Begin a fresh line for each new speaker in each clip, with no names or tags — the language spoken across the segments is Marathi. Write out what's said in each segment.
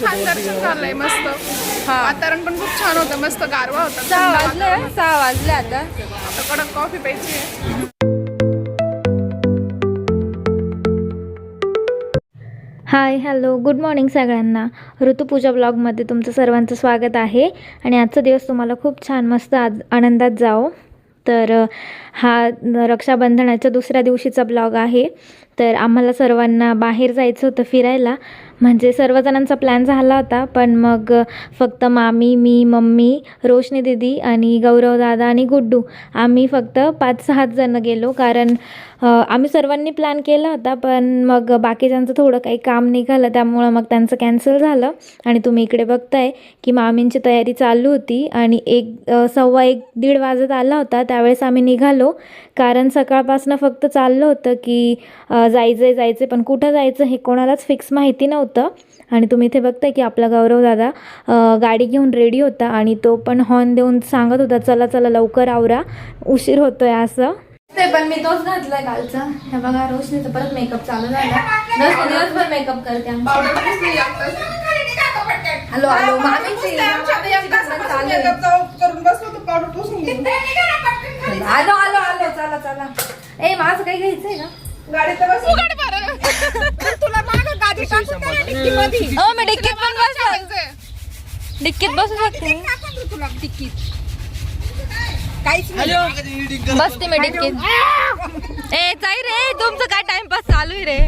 छान दर्शन झालंय मस्त.
हा.
वातावरण पण खूप छान होतं मस्त गारवा होता.
सहा वाजले. सहा वाजले आता.
आता कडक कॉफी प्यायची आहे.
हाय हॅलो गुड मॉर्निंग सगळ्यांना. ऋतुपूजा ब्लॉगमध्ये तुमचं सर्वांचं स्वागत आहे. आणि आजचा दिवस तुम्हाला खूप छान मस्त आज आनंदात जाओ तर हा रक्षाबंधनाच्या दुसऱ्या दिवशीचा ब्लॉग आहे. तर आम्हाला सर्वांना बाहेर जायचं होतं फिरायला. म्हणजे सर्वजणांचा प्लॅन झाला होता पण मग फक्त मामी मी मम्मी रोशनी दिदी आणि गौरव दादा आणि गुड्डू. आम्ही फक्त पाच सहाच जणं गेलो कारण आम्ही सर्वांनी प्लॅन केला होता पण मग बाकीच्यांचं थोडं काही काम निघालं त्यामुळं मग त्यांचं कॅन्सल झालं. आणि तुम्ही इकडे बघताय की मामींची तयारी चालू होती आणि एक सव्वा एक दीड वाजत आला होता त्यावेळेस आम्ही निघालो. कारण सकाळपासनं फक्त चाललं होतं की जायचं आहे जायचं आहे पण कुठं जायचं हे कोणालाच फिक्स माहिती नव्हतं. आणि तुम्ही इथे बघताय की आपला गौरव दादा गाडी घेऊन रेडी होता आणि तो पण हॉर्न देऊन सांगत होता चला चला लवकर आवरा. उशीर होतोय असं.
ते पण मी तोच घातलाय कालचा. हे बघा रोशनीचा परत मेकअप चालू झाला. रोशनी दिवसभर मेकअप करते. हॅलो हॅलो मामीची
तर.
आलो आलो आलो. चला चला. ए माझं काही घ्यायचंय का?
गाडीत तर
हो मी डिक्कीत पण बस. डिक्कीत बसू शकते. बसते मी डिक्कीत. ए चाई रे तुमचं काय टाइमपास चालू आहे रे?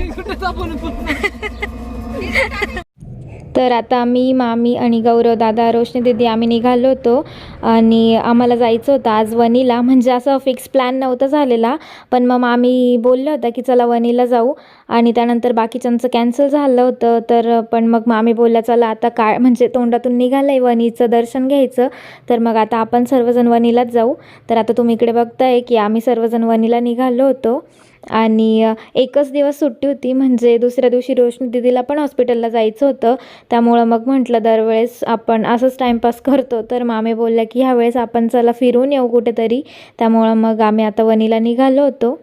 तर आता मी मामी आणि गौरव दादा रोशनी दिदी आम्ही निघालो होतो. आणि आम्हाला जायचं होतं आज वनीला. म्हणजे असं फिक्स प्लॅन नव्हता झालेला. पण मग मामी बोललं होतं की चला वनीला जाऊ. आणि त्यानंतर बाकीच्यांचं कॅन्सल झालं होतं. तर पण मग मामी बोलल्या चला आता काय म्हणजे तोंडातून निघालं आहे वनीचं दर्शन घ्यायचं. तर मग आता आपण सर्वजण वनीलाच जाऊ. तर आता तुम्ही इकडे बघताय की आम्ही सर्वजण वनीला निघालो होतो. आणि एकच दिवस सुट्टी होती म्हणजे दुसऱ्या दिवशी रोशनी दिदीला पण हॉस्पिटलला जायचं होतं. त्यामुळं मग म्हटलं दरवेळेस आपण असंच टाईमपास करतो. तर मामे बोलल्या की ह्यावेळेस आपण चला फिरून येऊ कुठेतरी. त्यामुळं मग आम्ही आता वनीला निघालो होतो.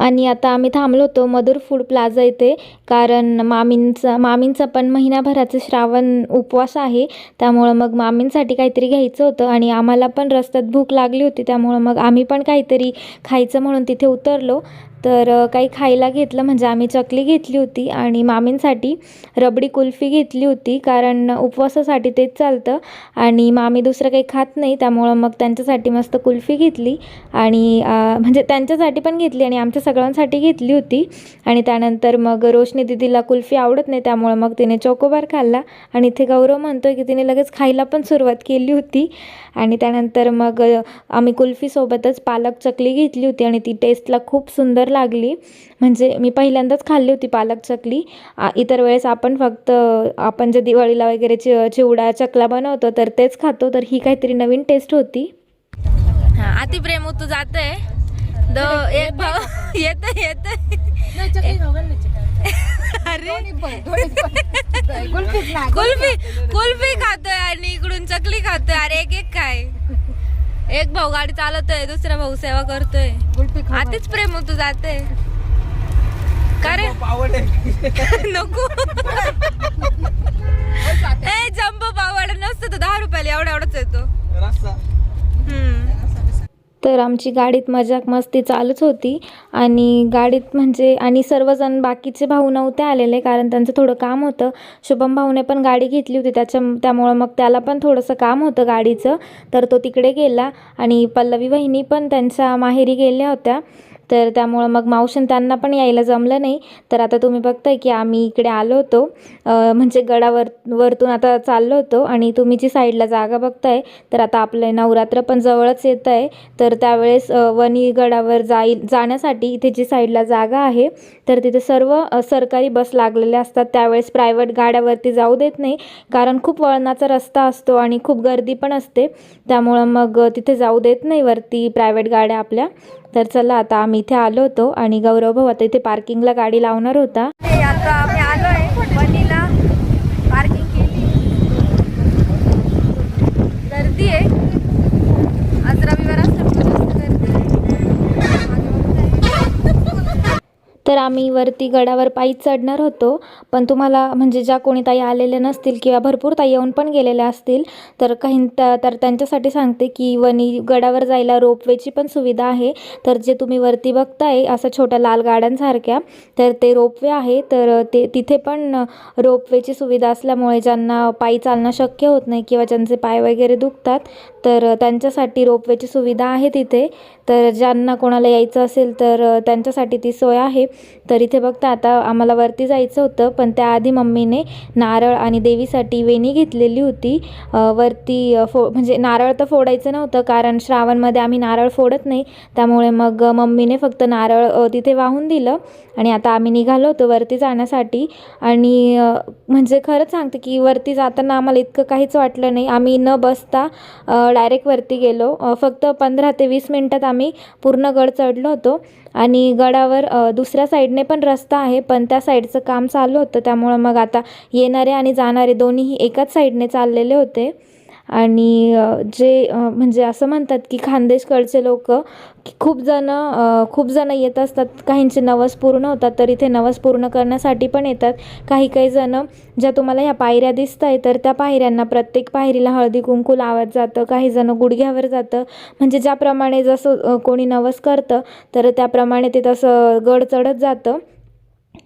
आणि आता आम्ही थांबलो होतो मधुर फूड प्लाझा इथे कारण मामींचा मामींचा पण महिनाभराचं श्रावण उपवास आहे. त्यामुळं मग मामींसाठी काहीतरी घ्यायचं होतं आणि आम्हाला पण रस्त्यात भूक लागली होती त्यामुळं मग आम्ही पण काहीतरी खायचं म्हणून तिथे उतरलो. तर काही खायला घेतलं. म्हणजे आम्ही चकली घेतली होती आणि मामींसाठी रबडी कुल्फी घेतली होती कारण उपवासासाठी तेच चालतं आणि मामी दुसरं काही खात नाही. त्यामुळं मग त्यांच्यासाठी मस्त कुल्फी घेतली आणि म्हणजे त्यांच्यासाठी पण घेतली आणि आमच्या सगळ्यांसाठी घेतली होती. आणि त्यानंतर मग रोशनी दिदीला कुल्फी आवडत नाही. त्यामुळं मग तिने चोकोबार खाल्ला आणि इथे गौरव म्हणतोय की तिने लगेच खायला पण सुरुवात केली होती. आणि त्यानंतर मग आम्ही कुल्फीसोबतच पालक चकली घेतली होती आणि ती टेस्टला खूप सुंदर लागली. म्हणजे मी पहिल्यांदाच खाल्ली होती पालक चकली. इतर वेळेस आपण फक्त आपण जे दिवाळीला वगैरे चि चिवडा चकला बनवतो तर तेच खातो. तर ही काहीतरी नवीन टेस्ट होती.
हा अति प्रेम तू जातोय. दो एक भाऊ येत येत अरे. कुल्फी कुल्फी खातोय आणि इकडून चकली खातोय. अरे एक एक काय एक भाऊ गाडी चालवतोय दुसरा भाऊ सेवा करतोय. आधीच प्रेम तू जाते. का रे? नको. ए जम्बो पावड नसतो तो दहा रुपयाला एवढा एवढाच येतो. हम्म.
तर आमची गाडीत मजाक मस्ती चालूच होती. आणि गाडीत म्हणजे आणि सर्वजण बाकीचे भाऊ नव्हते आलेले कारण त्यांचं थोडं काम होतं. शुभम भाऊने पण गाडी घेतली होती त्याच्या त्यामुळं मग त्याला पण थोडंसं काम होतं गाडीचं. तर तो तिकडे गेला आणि पल्लवी वहिनी पण त्यांच्या माहेरी गेल्या होत्या. तर त्यामुळं मग मावशन त्यांना पण यायला जमलं नाही. तर आता तुम्ही बघताय की आम्ही इकडे आलो होतो. म्हणजे गडावर वरतून आता चाललो होतो आणि तुम्ही जी साईडला जागा बघताय तर आता आपलं नवरात्र पण जवळच येत आहे. तर त्यावेळेस वनी वणी गडावर जाई जाण्यासाठी इथे जी साईडला जागा आहे तर तिथे सर्व सरकारी बस लागलेल्या असतात. त्यावेळेस प्रायव्हेट गाड्यावरती जाऊ देत नाही कारण खूप वळणाचा रस्ता असतो आणि खूप गर्दी पण असते. त्यामुळं मग तिथे जाऊ देत नाही वरती प्रायव्हेट गाड्या आपल्या. तर चला आता आम्ही इथे आलो होतो आणि गौरव भाऊ आता इथे पार्किंगला गाडी लावणार होता
आता आम्ही आलोय वणीला पार्किंग केली गर्दी आहे आज रविवार असल्यामुळे जास्त गर्दी आहे. मागे बघताय.
तर आम्ही वरती गडावर पायी चढणार होतो. पण तुम्हाला म्हणजे ज्या कोणी ताई आलेल्या नसतील किंवा भरपूर ताई येऊन पण गेलेल्या असतील तर काही तर त्यांच्यासाठी सांगते की वणी गडावर जायला रोपवेची पण सुविधा आहे. तर जे तुम्ही वरती बघताय असं छोट्या लाल गाड्यांसारख्या तर ते रोपवे आहे. तर ते तिथे पण रोपवेची सुविधा असल्यामुळे ज्यांना पायी चालणं शक्य होत नाही किंवा ज्यांचे पाय वगैरे दुखतात तर त्यांच्यासाठी रोपवेची सुविधा आहे तिथे. तर ज्यांना कोणाला यायचं असेल तर त्यांच्यासाठी ती सोय आहे. तर इथे बघता आता आम्हाला वरती जायचं होतं पण त्याआधी मम्मीने नारळ आणि देवीसाठी वेणी घेतलेली होती. वरती फो म्हणजे नारळ तर फोडायचं नव्हतं कारण श्रावणमध्ये आम्ही नारळ फोडत नाही. त्यामुळे मग मम्मीने फक्त नारळ तिथे वाहून दिलं आणि आता आम्ही निघालो होतो वरती जाण्यासाठी. आणि म्हणजे खरंच सांगते की वरती जाताना आम्हाला इतकं काहीच वाटलं नाही. आम्ही न बसता डायरेक्ट वरती गेलो. फक्त पंधरा ते वीस मिनटात आम्ही पूर्ण गड चढलो होतो. आणि गडावर दुसऱ्या साईडने पण रस्ता आहे पण त्या साईडचं काम चालू होतं. त्यामुळं मग आता येणारे आणि जाणारे दोन्हीही एकाच साईडने चाललेले होते. आणि जे म्हणजे असं म्हणतात की खानदेशकडचे लोक खूप जण खूप जण येत असतात. काहींचे नवस पूर्ण होतात तर इथे नवस पूर्ण करण्यासाठी पण येतात. काही काही जण ज्या तुम्हाला ह्या पायऱ्या दिसत आहे तर त्या पायऱ्यांना प्रत्येक पायरीला हळदी कुंकू लावत जातं. काही जण गुडघ्यावर जातं. म्हणजे ज्याप्रमाणे जसं कोणी नवस करतं तर त्याप्रमाणे ते तसं गड चढत जातं.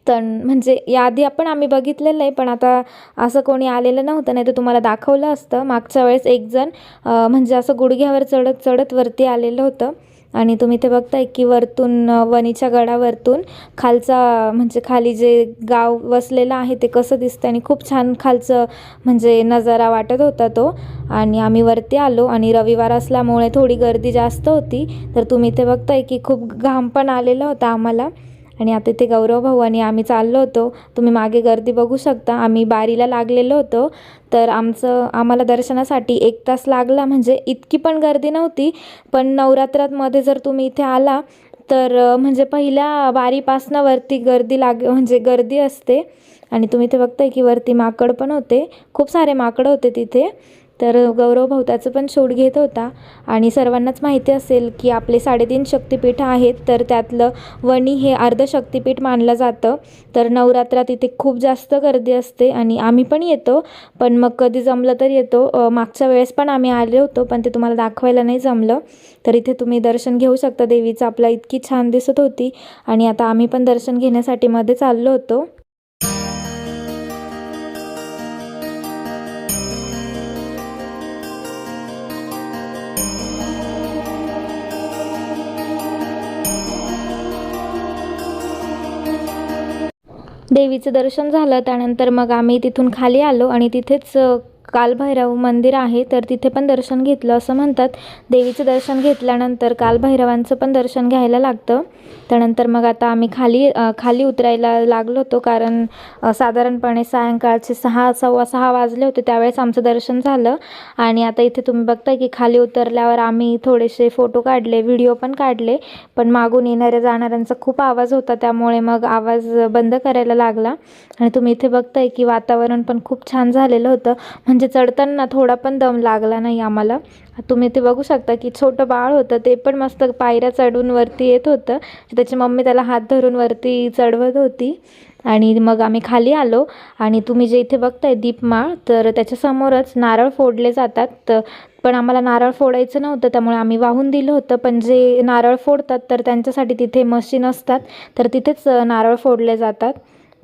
तर म्हणजे याआधी आपण आम्ही बघितलेलं आहे पण आता असं कोणी आलेलं नव्हतं नाही तर तुम्हाला दाखवलं असतं. मागच्या वेळेस एक जण म्हणजे असं गुडघ्यावर चढत चढत वरती आलेलं होतं. आणि तुम्ही ते बघताय की वरतून वनीच्या वणीच्या गडावरतून खालचा म्हणजे खाली जे गाव वसलेलं आहे ते कसं दिसतं आणि खूप छान खालचं म्हणजे नजारा वाटत होता तो. आणि आम्ही वरती आलो आणि रविवार असल्यामुळे थोडी गर्दी जास्त होती. तर तुम्ही ते बघताय की खूप घाम पण आलेला होता आम्हाला. आणि आता ते गौरव भाऊ आणि आम्ही चाललो होतो. तुम्ही मागे गर्दी बघू शकता. आम्ही बारीला लागलेलो होतो. तर आमचं आम्हाला दर्शनासाठी एक तास लागला. म्हणजे इतकी पण गर्दी नव्हती. पण नवरात्रातमध्ये जर तुम्ही इथे आला तर म्हणजे पहिल्या बारीपासनं वरती गर्दी लाग म्हणजे गर्दी असते. आणि तुम्ही ते बघताय की वरती माकड पण होते. खूप सारे माकडं होते तिथे. तर गौरव भाऊ त्याचं पण शूट घेत होता. आणि सर्वांनाच माहिती असेल की आपले साडेतीन शक्तिपीठ आहेत तर त्यातलं वणी हे अर्ध शक्तिपीठ मानलं जातं. तर नवरात्रात इथे खूप जास्त गर्दी असते आणि आम्ही पण येतो. पण मग कधी जमलं तर येतो. मागच्या वेळेस पण आम्ही आले होतो पण ते तुम्हाला दाखवायला नाही जमलं. तर इथे तुम्ही दर्शन घेऊ शकता. देवीचं आपला इतकी छान दिसत होती. आणि आता आम्ही पण दर्शन घेण्यासाठी मध्ये चाललो होतो. देवीचं दर्शन झालं त्यानंतर मग आम्ही तिथून खाली आलो आणि तिथेच कालभैरव मंदिर आहे तर तिथे पण दर्शन घेतलं. असं म्हणतात देवीचं दर्शन घेतल्यानंतर कालभैरवांचं पण दर्शन घ्यायला लागतं. त्यानंतर मग आता आम्ही खाली खाली उतरायला लागलो होतो कारण साधारणपणे सायंकाळचे सहा सव्वा सहा वाजले होते त्यावेळेस आमचं दर्शन झालं. आणि आता इथे तुम्ही बघताय की खाली उतरल्यावर आम्ही थोडेसे फोटो काढले व्हिडिओ पण काढले. पण मागून येणाऱ्या जाणाऱ्यांचा खूप आवाज होता त्यामुळे मग आवाज बंद करायला लागला. आणि तुम्ही इथे बघताय की वातावरण पण खूप छान झालेलं होतं. म्हणजे म्हणजे चढताना थोडा पण दम लागला नाही आम्हाला. तुम्ही ते बघू शकता की छोटं बाळ होतं ते पण मस्त पायऱ्या चढून वरती येत होतं. त्याची मम्मी त्याला हात धरून वरती चढवत होती. आणि मग आम्ही खाली आलो. आणि तुम्ही जे इथे बघताय दीपमाळ तर त्याच्यासमोरच नारळ फोडले जातात. तर पण आम्हाला नारळ फोडायचं नव्हतं त्यामुळे आम्ही वाहून दिलं होतं. पण जे नारळ फोडतात तर त्यांच्यासाठी तिथे मशीन असतात. तर तिथेच नारळ फोडले जातात.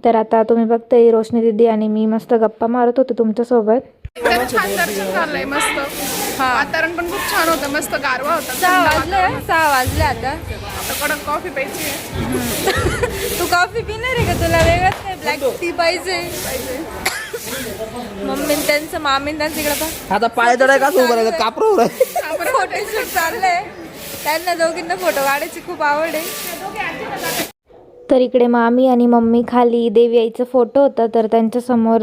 तर आता तुम्ही बघताय रोशनी दिदी आणि मी मस्त गप्पा मारत होतो तुमच्यासोबत.
एकदम छान दर्शन झालंय मस्त. वातावरण पण खूप छान होतं मस्त गारवा होता.
सहा वाजले. सहा वाजले आता.
आता कडक कॉफी प्यायची आहे.
तू कॉफी पिणार आहे का? तुला वेगळंच नाही ब्लॅक टी पाहिजे? मम्मी त्यांचं मामीन त्यांचं इकडं पण
आता पाय चढाय का उभं राहिलं कापरू
फोटोशूट चाललंय. त्यांना दोघींना फोटो काढायची खूप आवड आहे.
तर इकडे मामी आणि मम्मी खाली देवी आईचं फोटो होतं तर त्यांच्यासमोर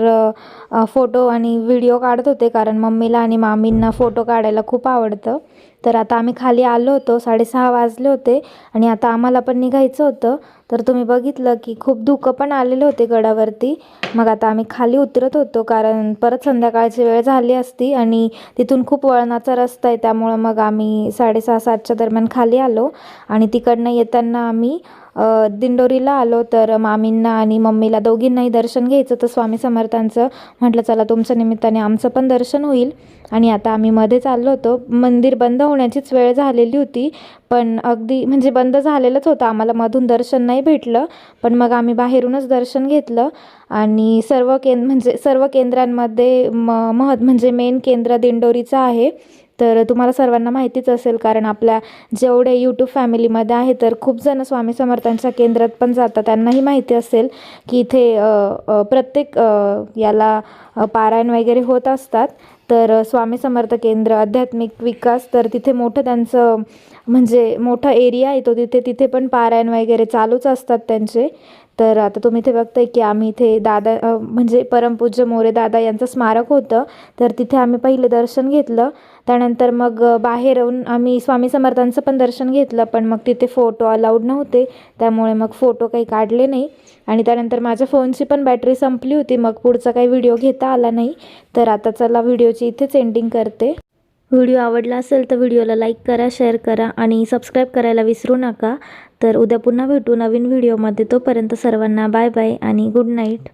फोटो आणि व्हिडिओ काढत होते कारण मम्मीला आणि मामींना फोटो काढायला खूप आवडतं. तर आता आम्ही खाली आलो होतो साडेसहा वाजले होते आणि आता आम्हाला पण निघायचं होतं. तर तुम्ही बघितलं की खूप धुकं पण आलेले होते गडावरती. मग आता आम्ही खाली उतरत होतो कारण परत संध्याकाळची वेळ झाली असती आणि तिथून खूप वळणाचा रस्ता आहे त्यामुळं मग आम्ही साडेसहा सातच्या दरम्यान खाली आलो. आणि तिकडनं येताना आम्ही दिंडोरीला आलो तर मामींना आणि मम्मीला दोघींनाही दर्शन घ्यायचं तर स्वामी समर्थांचं. म्हटलं चला तुमच्या निमित्ताने आमचं पण दर्शन होईल. आणि आता आम्ही मध्येच आलो होतो. मंदिर बंद होण्याचीच वेळ झालेली होती पण अगदी म्हणजे बंद झालेलंच होतं. आम्हाला मधून दर्शन नाही भेटलं पण मग आम्ही बाहेरूनच दर्शन घेतलं. आणि सर्व केंद्र म्हणजे सर्व केंद्रांमध्ये म महत् म्हणजे मेन केंद्र दिंडोरीचं आहे. तर तुम्हाला सर्वांना माहितीच असेल कारण आपल्या जेवढे यूट्यूब फॅमिलीमध्ये आहे तर खूप जण स्वामी समर्थांच्या केंद्रात पण जातात. त्यांनाही माहिती असेल की इथे प्रत्येक याला पारायण वगैरे होत असतात. तर स्वामी समर्थ केंद्र आध्यात्मिक विकास तर तिथे मोठं त्यांचं म्हणजे मोठा एरिया येतो तिथे तिथे पण पारायण वगैरे चालूच असतात त्यांचे. तर आता तुम्ही इथे बघताय की आम्ही इथे दादा म्हणजे परमपूज्य मोरे दादा यांचं स्मारक होतं. तर तिथे आम्ही पहिले दर्शन घेतलं. त्यानंतर मग बाहेर येऊन आम्ही स्वामी समर्थांचं पण दर्शन घेतलं पण मग तिथे फोटो अलाउड नव्हते. त्यामुळे मग फोटो काही काढले नाही. आणि त्यानंतर माझ्या फोनची पण बॅटरी संपली होती. मग पुढचा काही व्हिडिओ घेता आला नाही. तर आता चला व्हिडिओची इथेच एंडिंग करते. व्हिडिओ आवडला असेल तर व्हिडिओला लाईक करा शेअर करा आणि सबस्क्राईब करायला विसरू नका. तर उद्या पुन्हा भेटू नवीन व्हिडिओमध्ये. तोपर्यंत सर्वांना बाय बाय आणि गुड नाईट.